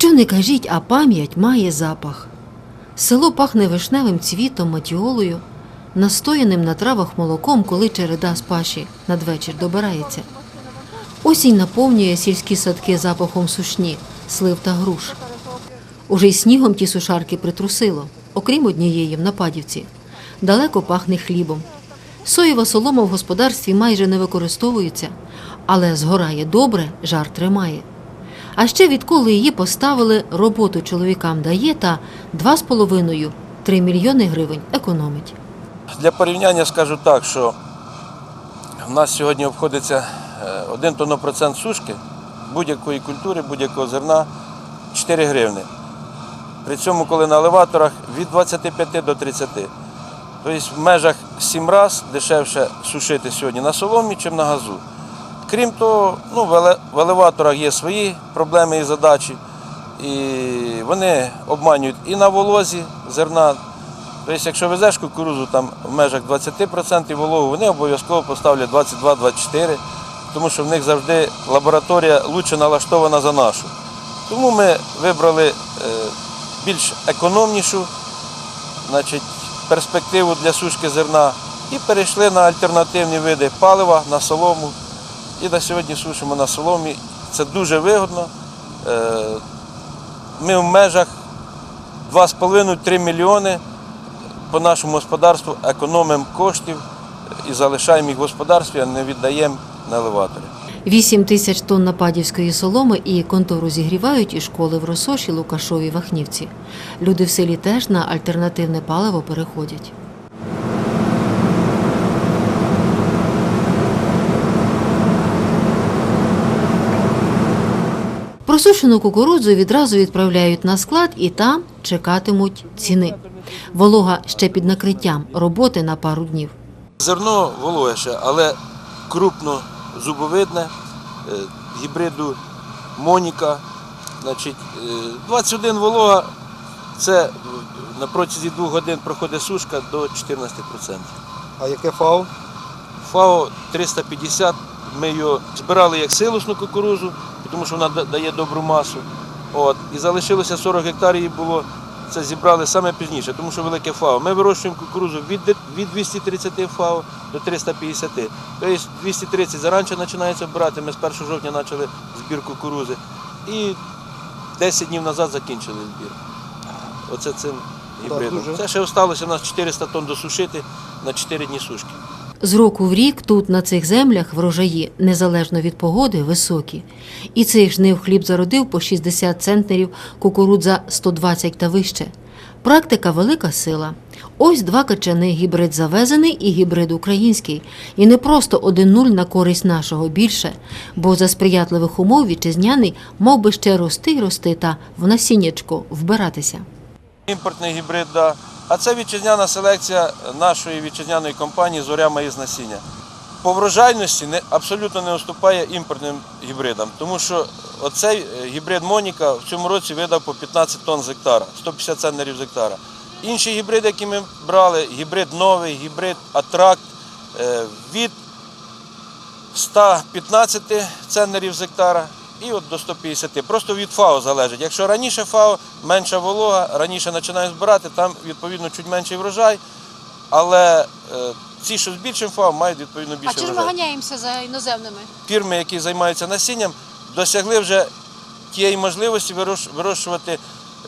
Що не кажіть, а пам'ять має запах. Село пахне вишневим цвітом, матіолою, настояним на травах молоком, коли череда з паші надвечір добирається. Осінь наповнює сільські садки запахом сушні, слив та груш. Уже й снігом ті сушарки притрусило, окрім однієї в Нападівці. Далеко пахне хлібом. Соєва солома в господарстві майже не використовується, але згорає добре, жар тримає. А ще відколи її поставили, роботу чоловікам дає та 2,5-3 мільйони гривень економить. Для порівняння скажу так, що в нас сьогодні обходиться е, 1 тоннопроцент сушки будь-якої культури, будь-якого зерна 4 гривни. При цьому, коли на елеваторах від 25 до 30. Тобто в межах 7 разів дешевше сушити сьогодні на соломі, чим на газу. Крім того, ну, в елеваторах є свої проблеми і задачі. І вони обманюють і на волозі зерна. Тобто, якщо везеш кукурузу там в межах 20% вологу, вони обов'язково поставлять 22-24, тому що в них завжди лабораторія лучше налаштована за нашу. Тому ми вибрали е, більш економнішу значить, перспективу для сушки зерна і перейшли на альтернативні види палива, на солому. І на сьогодні сушимо на соломі. Це дуже вигодно. Е, Ми в межах 2,5-3 мільйони по нашому господарству економимо коштів і залишаємо їх в господарстві, а не віддаємо на елеваторі. 8 тисяч тонн нападівської соломи і контору зігрівають і школи в Росоші, Лукашові, Вахнівці. Люди в селі теж на альтернативне паливо переходять. Просушену кукурудзу відразу відправляють на склад і там чекатимуть ціни. Волога ще під накриттям роботи на пару днів. Зерно вологе ще, але крупно зубовидне, е, гібриду Моніка. Значить, е, 21 волога це е, на протязі двох годин проходить сушка до 14%. А яке ФАО? ФАО 350, ми його збирали як силосну кукурузу, тому що вона дає добру масу. От, і залишилося 40 гектарів, було це зібрали саме пізніше, тому що велике ФАО. Ми вирощуємо кукурузу від, від 230 ФАО до 350. Тобто 230 заранче починається брати. Ми з 1 жовтня почали збір кукурузи. І 10 днів назад закінчили збір. Оце цим гібридом. Це ще залишилося у нас 400 тонн досушити на 4 дні сушки. З року в рік тут на цих землях врожаї, незалежно від погоди, високі. І цих жнив хліб зародив по 60 центнерів, кукурудза 120 та вище. Практика велика сила. Ось два качани гібрид завезений і гібрид український. І не просто 1-0 на користь нашого більше, бо за сприятливих умов вітчизняний мав би ще рости й рости та в насіннячко вбиратися. Імпортний гібрид, да. А це вітчизняна селекція нашої вітчизняної компанії Зоря Маїз насіння. По врожайності не, абсолютно не уступає імпортним гібридам, тому що оцей е, гібрид Моніка в цьому році видав по 15 тонн з гектара, 150 центнерів з гектара. Інші гібриди, які ми брали, гібрид новий, гібрид Атракт е, від 115 центнерів з гектара і от до 150. Просто від ФАО залежить. Якщо раніше ФАО менша волога, раніше починають збирати, там відповідно чуть менший врожай, але е, ці, що з більшим ФАО, мають відповідно А більший чи ж ми ганяємося за іноземними? Фірми, які займаються насінням, досягли вже тієї можливості вирощувати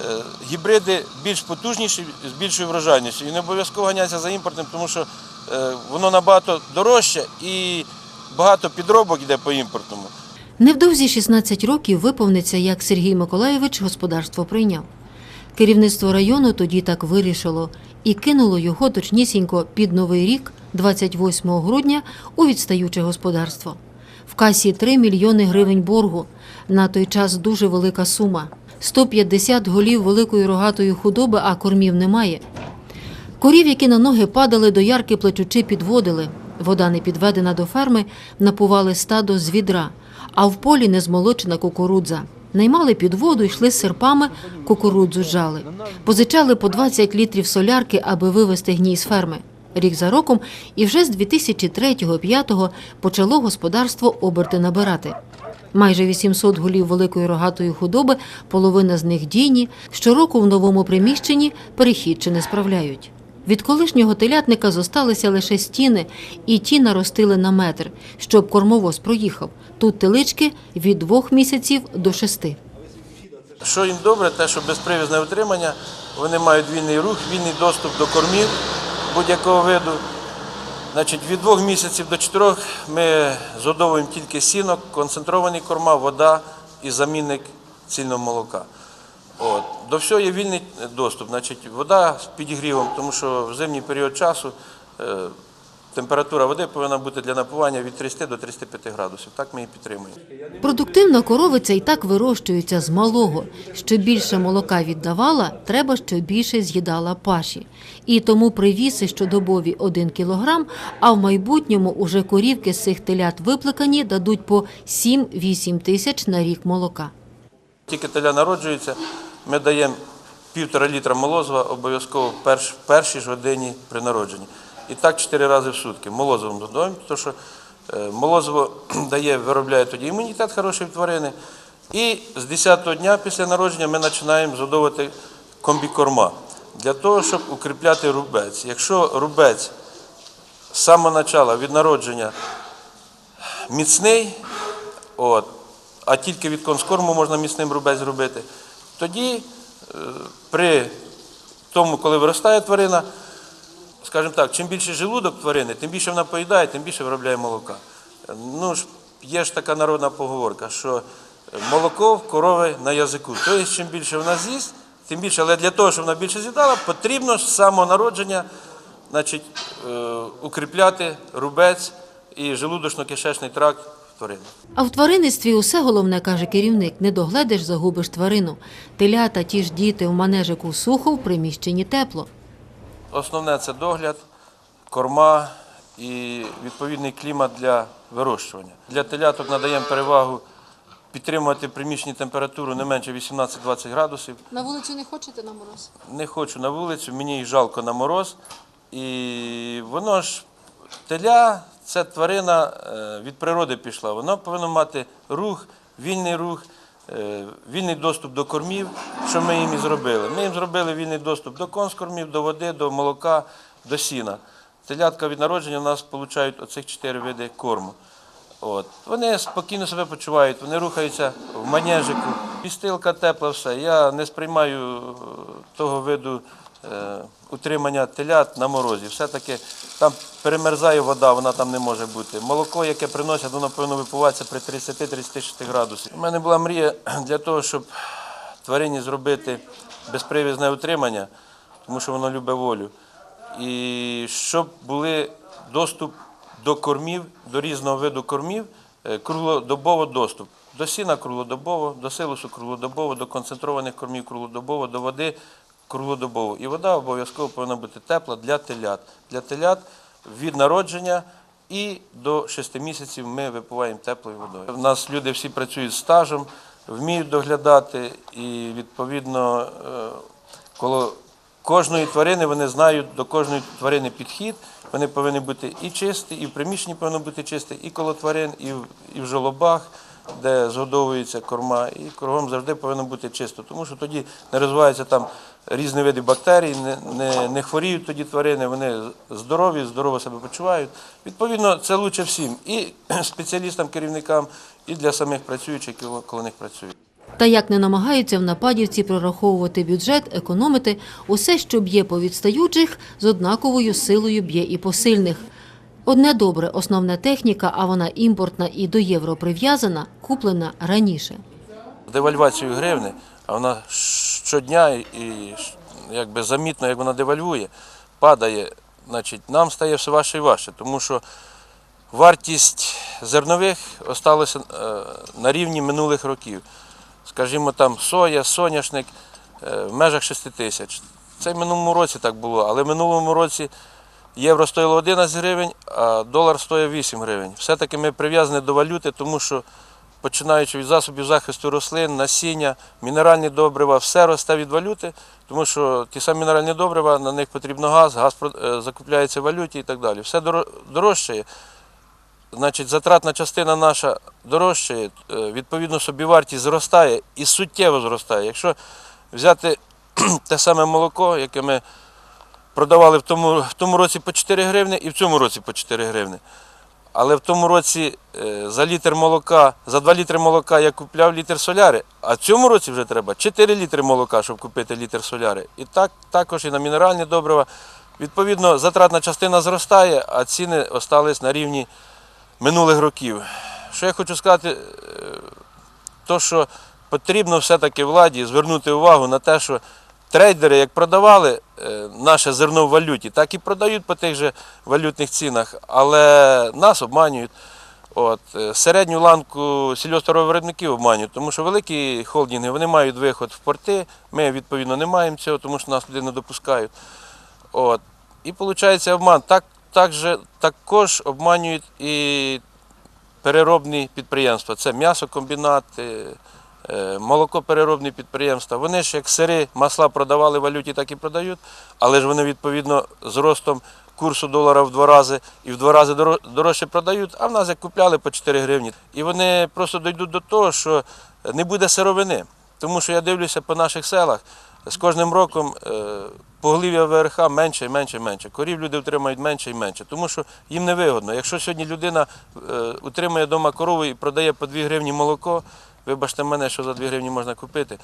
е, гібриди більш потужніші, з більшою врожайністю. І не обов'язково ганятися за імпортним, тому що е, воно набагато дорожче і багато підробок йде по імпортному. Невдовзі 16 років виповниться, як Сергій Миколаєвич господарство прийняв. Керівництво району тоді так вирішило і кинуло його точнісінько під новий рік, 28 грудня, у відстаюче господарство. В касі 3 мільйони гривень боргу. На той час дуже велика сума. 150 голів великої рогатої худоби, а кормів немає. Корів, які на ноги падали, до ярки плечучи підводили. Вода не підведена до ферми, напували стадо з відра, а в полі незмолочена кукурудза. Наймали під воду, йшли з серпами, кукурудзу жали. Позичали по 20 літрів солярки, аби вивезти гній з ферми. Рік за роком, і вже з 2003-2005 почало господарство оберти набирати. Майже 800 голів великої рогатої худоби, половина з них дійні, щороку в новому приміщенні перехід чи не справляють. Від колишнього телятника зосталися лише стіни, і ті наростили на метр, щоб кормовоз проїхав. Тут телички від двох місяців до шести. Що їм добре, те, що безпривізне утримання, вони мають вільний рух, вільний доступ до кормів будь-якого виду. Значить, від двох місяців до чотирьох ми згодовуємо тільки сінок, концентровані корма, вода і замінник цільного молока. От. До всього є вільний доступ. Значить, вода з підігрівом, тому що в зимній період часу е, температура води повинна бути для напування від 30 до 35 градусів. Так ми і підтримуємо. Продуктивна коровиця і так вирощується з малого. Що більше молока віддавала, треба, щоб більше з'їдала паші. І тому привіси щодобові 1 кілограм, а в майбутньому уже корівки з цих телят виплекані дадуть по 7-8 тисяч на рік молока. Тільки теля народжується, ми даємо півтора літра молозива обов'язково в перш, першій ж годині при народженні. І так чотири рази в сутки. Молозивом додаємо, тому що е, молозиво дає, виробляє тоді імунітет хороший в тварини. І з 10-го дня після народження ми починаємо згодовувати комбікорма для того, щоб укріпляти рубець. Якщо рубець з самого початку від народження міцний, от, а тільки від конскорму можна міцним рубець зробити, тоді е, при тому, коли виростає тварина, скажімо так, чим більше желудок тварини, тим більше вона поїдає, тим більше виробляє молока. Е, Ну ж, є ж така народна поговорка, що молоко в корови на язику. Тобто, чим більше вона з'їсть, тим більше, але для того, щоб вона більше з'їдала, потрібно з самого народження значить, е, укріпляти рубець і желудочно-кишечний тракт тварини. А в тваринництві усе головне, каже керівник, не догледиш, загубиш тварину. Телята, ті ж діти в манежику сухо, в приміщенні тепло. Основне це догляд, корма і відповідний клімат для вирощування. Для теляток надаємо перевагу підтримувати приміщення температуру не менше 18-20 градусів. На вулицю не хочете на мороз? Не хочу на вулицю, мені їх жалко на мороз. І воно ж теля це тварина е, від природи пішла. Воно повинно мати рух, вільний рух, е, вільний доступ до кормів, що ми їм і зробили. Ми їм зробили вільний доступ до конскормів, до води, до молока, до сіна. Телятка від народження у нас отримують оцих чотири види корму. От. Вони спокійно себе почувають, вони рухаються в манежику. Пістилка тепла, все. Я не сприймаю е, того виду утримання телят на морозі. Все-таки там перемерзає вода, вона там не може бути. Молоко, яке приносять, воно повинно випиватися при 30-36 градусах. У мене була мрія для того, щоб тварині зробити безпривізне утримання, тому що воно любить волю. І щоб були доступ до кормів, до різного виду кормів, е, круглодобово доступ. До сіна круглодобово, до силосу круглодобово, до концентрованих кормів круглодобово, до води круглодобово. І вода обов'язково повинна бути тепла для телят. Для телят від народження і до 6 місяців ми випиваємо теплою водою. У нас люди всі працюють з стажем, вміють доглядати і відповідно, е, коли кожної тварини вони знають до кожної тварини підхід. Вони повинні бути і чисті, і в приміщенні повинно бути чисте, і коло тварин, і в, і в жолобах, де згодовується корма, і кругом завжди повинно бути чисто, тому що тоді не розвиваються там різні види бактерій, не, не, не хворіють тоді тварини, вони здорові, здорово себе почувають. Відповідно, це лучше всім, і спеціалістам, керівникам, і для самих працюючих, які коло них працюють. Та як не намагаються в нападівці прораховувати бюджет, економити, усе, що б'є по відстаючих, з однаковою силою б'є і по сильних. Одне добре, основна техніка, а вона імпортна і до євро прив'язана, куплена раніше. девальвацію гривни, а вона щодня і якби замітно, як вона девальвує, падає, значить, нам стає все важче і важче, тому що вартість зернових осталася е, на рівні минулих років. Скажімо, там соя, соняшник е, в межах 6 тисяч. Це в минулому році так було, але в минулому році євро стоїло 11 гривень, а долар стоїв 8 гривень. Все-таки ми прив'язані до валюти, тому що починаючи від засобів захисту рослин, насіння, мінеральні добрива, все росте від валюти, тому що ті самі мінеральні добрива, на них потрібно газ, газ е, закупляється в валюті і так далі. Все дорожчає. значить, затратна частина наша дорожчає, е, відповідно, собівартість зростає і суттєво зростає. Якщо взяти те саме молоко, яке ми продавали в тому, в тому році по 4 гривни і в цьому році по 4 гривни. Але в тому році е, за літр молока, за 2 літри молока я купляв літр соляри, а в цьому році вже треба 4 літри молока, щоб купити літр соляри. І так також і на мінеральні добрива. Відповідно, затратна частина зростає, а ціни остались на рівні минулих років. Що я хочу сказати, е, то що потрібно все-таки владі звернути увагу на те, що трейдери, як продавали е, наше зерно в валюті, так і продають по тих же валютних цінах, але нас обманюють. От, е, середню ланку сільгоспвиробників обманюють, тому що великі холдинги вони мають виход в порти, ми відповідно не маємо цього, тому що нас туди не допускають. От. І виходить обман. Так, так же, також обманюють і переробні підприємства. Це м'ясокомбінати, молокопереробні підприємства. Вони ж як сири, масла продавали в валюті, так і продають, але ж вони відповідно з ростом курсу долара в два рази і в два рази дорожче продають, а в нас як купляли по 4 гривні. І вони просто дійдуть до того, що не буде сировини. Тому що я дивлюся по наших селах, з кожним роком е, поголів'я ВРХ менше і менше і менше. Корів люди утримають менше і менше, тому що їм не вигодно. Якщо сьогодні людина е, утримує вдома корову і продає по 2 гривні молоко, вибачте мене, що за 2 гривні можна купити.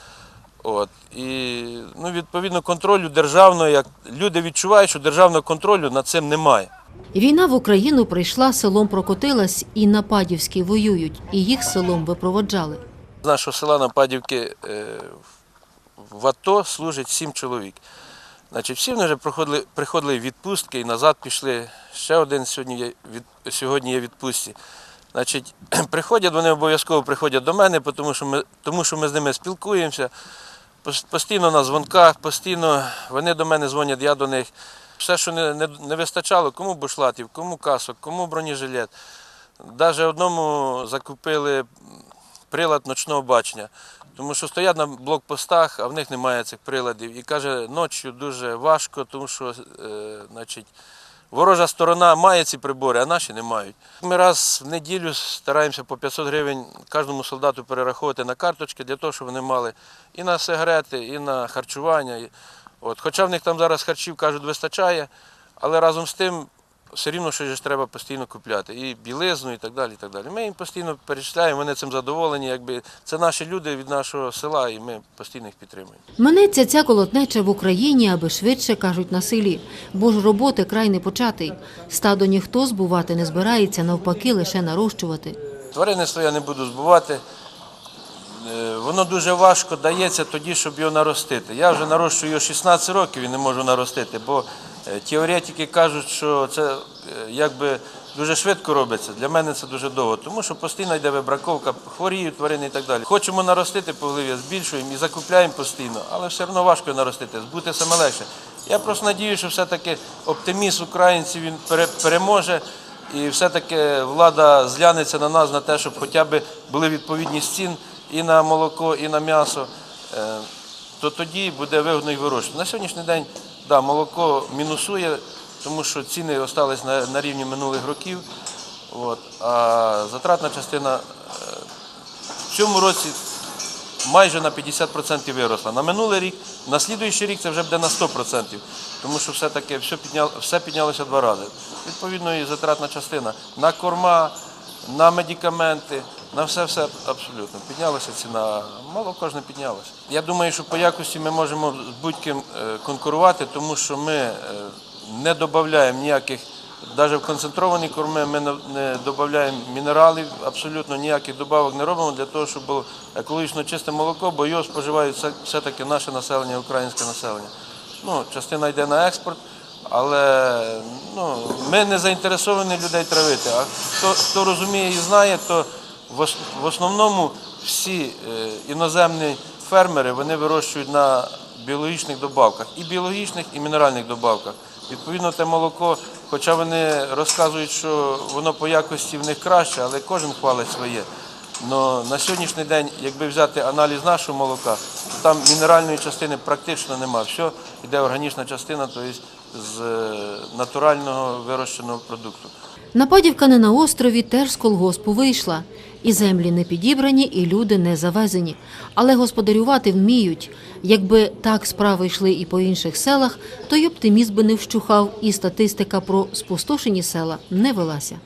От. І ну, відповідно контролю державного, як люди відчувають, що державного контролю над цим немає. Війна в Україну прийшла, селом прокотилась, і на Падівській воюють, і їх селом випроводжали. З нашого села на Падівки е, в АТО служить сім чоловік. Значить, всі вони вже приходили, приходили відпустки і назад пішли. Ще один сьогодні є, від, сьогодні є відпустці. Значить, приходять, вони обов'язково приходять до мене, тому що ми, тому що ми з ними спілкуємося. Постійно на дзвонках, постійно вони до мене дзвонять, я до них. Все, що не, не, не вистачало, кому бушлатів, кому касок, кому бронежилет. Навіть одному закупили прилад ночного бачення, тому що стоять на блокпостах, а в них немає цих приладів. І каже, ночі дуже важко, тому що е, значить, ворожа сторона має ці прибори, а наші не мають. Ми раз в неділю стараємося по 500 гривень кожному солдату перераховувати на карточки для того, щоб вони мали і на сигарети, і на харчування. От. Хоча в них там зараз харчів, кажуть, вистачає, але разом з тим все рівно щось треба постійно купляти. І білизну, і так далі. І так далі. Ми їм постійно перечисляємо, вони цим задоволені. Якби це наші люди від нашого села, і ми постійно їх підтримуємо. Минеться ця колотнеча в Україні, аби швидше кажуть на селі, бо ж роботи край не початий. Стадо ніхто збувати не збирається, навпаки, лише нарощувати. Тваринництво я не буду збувати. Е, Воно дуже важко дається тоді, щоб його наростити. Я вже нарощую його 16 років і не можу наростити, бо теоретики кажуть, що це е, якби дуже швидко робиться. Для мене це дуже довго, тому що постійно йде вибраковка, хворіють тварини і так далі. Хочемо наростити поголів'я, збільшуємо і закупляємо постійно, але все одно важко наростити, збути саме легше. Я просто надію, що все-таки оптимізм українців він пере- переможе. І все-таки влада зглянеться на нас на те, щоб хоча б були відповідні цін і на молоко, і на м'ясо, е, то тоді буде вигодно їх вирощувати. На сьогоднішній день да, молоко мінусує, тому що ціни залишились на, на рівні минулих років. От, а затратна частина е, в цьому році майже на 50% виросла. На минулий рік, на слідуючий рік це вже буде на 100%, тому що все-таки все, підняло, все піднялося два рази. Відповідно, і затратна частина на корма, на медикаменти, на все-все абсолютно. Піднялася ціна, молоко ж не піднялося. Я думаю, що по якості ми можемо з будь-ким е, конкурувати, тому що ми е, не додаємо ніяких навіть в концентровані корми ми не- додаємо мінералів, абсолютно ніяких добавок не робимо для того, щоб було екологічно чисте молоко, бо його споживають все- все-таки наше населення, українське населення. Ну, частина йде на експорт, але ну, ми не заінтересовані людей травити. А хто, хто розуміє і знає, то в, основному всі е, іноземні фермери вони вирощують на біологічних добавках, і біологічних, і мінеральних добавках. Відповідно, те молоко, хоча вони розказують, що воно по якості в них краще, але кожен хвалить своє. Но на сьогоднішній день, якби взяти аналіз нашого молока, то там мінеральної частини практично нема. Все йде органічна частина, тобто з е, натурального вирощеного продукту. Нападівка на острові теж з колгоспу вийшла. І землі не підібрані, і люди не завезені. Але господарювати вміють. Якби так справи йшли і по інших селах, то й оптимізм би не вщухав, і статистика про спустошені села не велася.